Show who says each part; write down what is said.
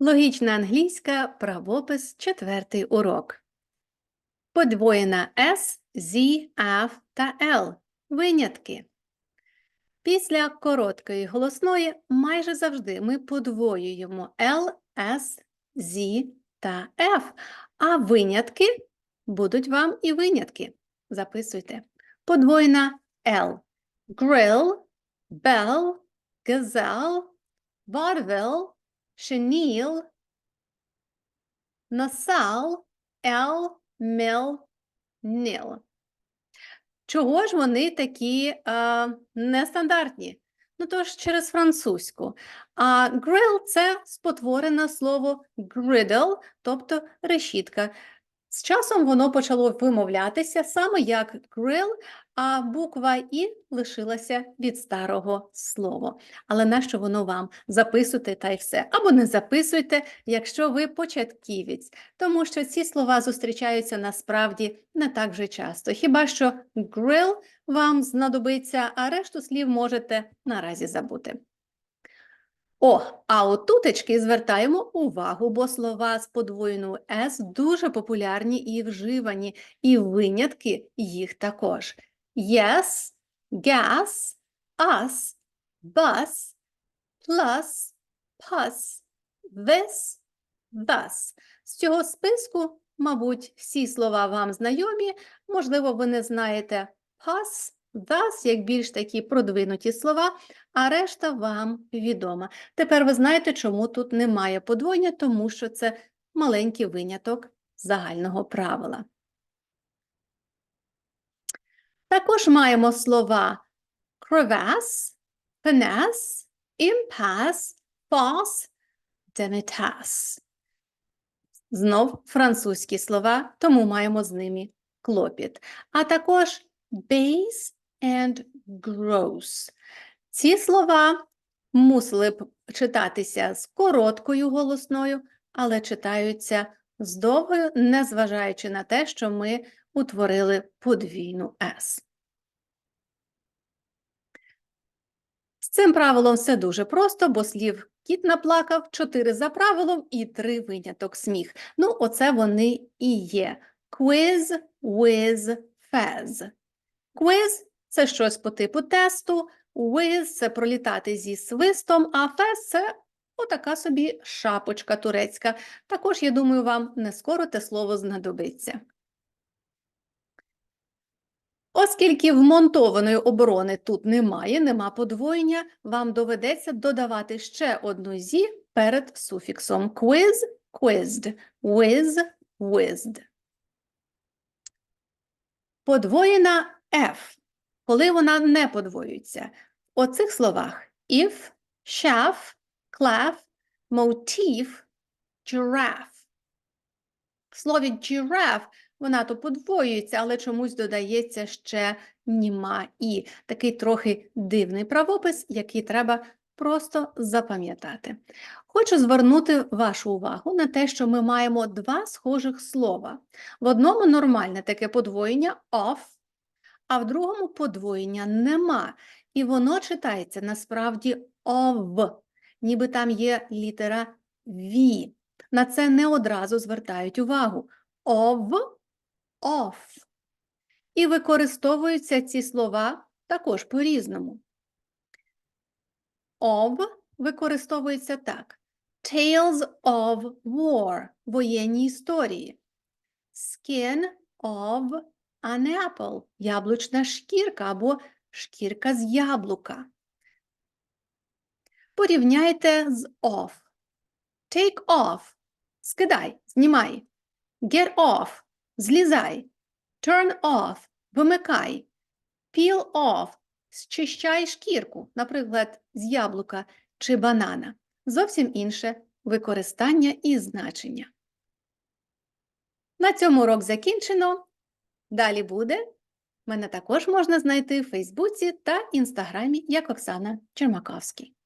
Speaker 1: Логічна англійська, правопис, четвертий урок. Подвоєна S, Z, F та L. Винятки. Після короткої голосної майже завжди ми подвоюємо L, S, Z та F, а винятки будуть вам і винятки. Записуйте. Подвоєна L. Grill, bell, gazelle, vaudeville, chenille, насал, ел, мил, ніл. Чого ж вони такі е, нестандартні? Ну, тож через французьку. А grill – це спотворене слово griddle, тобто решітка. З часом воно почало вимовлятися саме як grill, а буква І лишилася від старого слова. Але нащо воно вам? Записуйте та й все. Або не записуйте, якщо ви початківець, тому що ці слова зустрічаються насправді не так вже часто. Хіба що grill вам знадобиться, а решту слів можете наразі забути. О, а отутечки звертаємо увагу, бо слова з подвоєною «с» дуже популярні і вживані, і винятки їх також. Yes, gas, us, bus, plus, pus, this, thus. З цього списку, мабуть, всі слова вам знайомі, можливо, ви не знаєте pus, thus, як більш такі продвинуті слова, а решта вам відома. Тепер ви знаєте, чому тут немає подвоєння, тому що це маленький виняток загального правила. Також маємо слова crevasse, finesse, impasse, pass, demitasse. Знов французькі слова, тому маємо з ними клопіт. А також base and gross. Ці слова мусили б читатися з короткою голосною, але читаються з довгою, незважаючи на те, що ми утворили подвійну «с». З цим правилом все дуже просто, бо слів кіт наплакав, чотири за правилом і три виняток сміх. Ну, оце вони і є. Quiz, whiz, fez. Quiz – це щось по типу тесту, whiz – це пролітати зі свистом, а fez – це отака собі шапочка турецька. Також, я думаю, вам не скоро те слово знадобиться. Оскільки вмонтованої оборони тут немає, нема подвоєння, вам доведеться додавати ще одну зі перед суфіксом quiz, quizzed, whiz, whizzed. Подвоєна F, коли вона не подвоюється. У цих словах if, chaff, clef, motif, giraffe. В слові giraffe вона то подвоюється, але чомусь додається ще німа і такий трохи дивний правопис, який треба просто запам'ятати. Хочу звернути вашу увагу на те, що ми маємо два схожих слова. В одному нормальне таке подвоєння of, а в другому подвоєння нема. І воно читається насправді of, ніби там є літера V. На це не одразу звертають увагу. Of off. І використовуються ці слова також по-різному. Of використовується так. Tales of war – воєнні історії. Skin of an apple – яблучна шкірка або шкірка з яблука. Порівняйте з off. Take off – скидай, знімай. Get off Злізай. Turn off. Вимикай. Peel off. Зчищай шкірку, наприклад, з яблука чи банана. Зовсім інше використання і значення. На цьому урок закінчено. Далі буде. Мене також можна знайти в Фейсбуці та Інстаграмі як Оксана Чермаковський.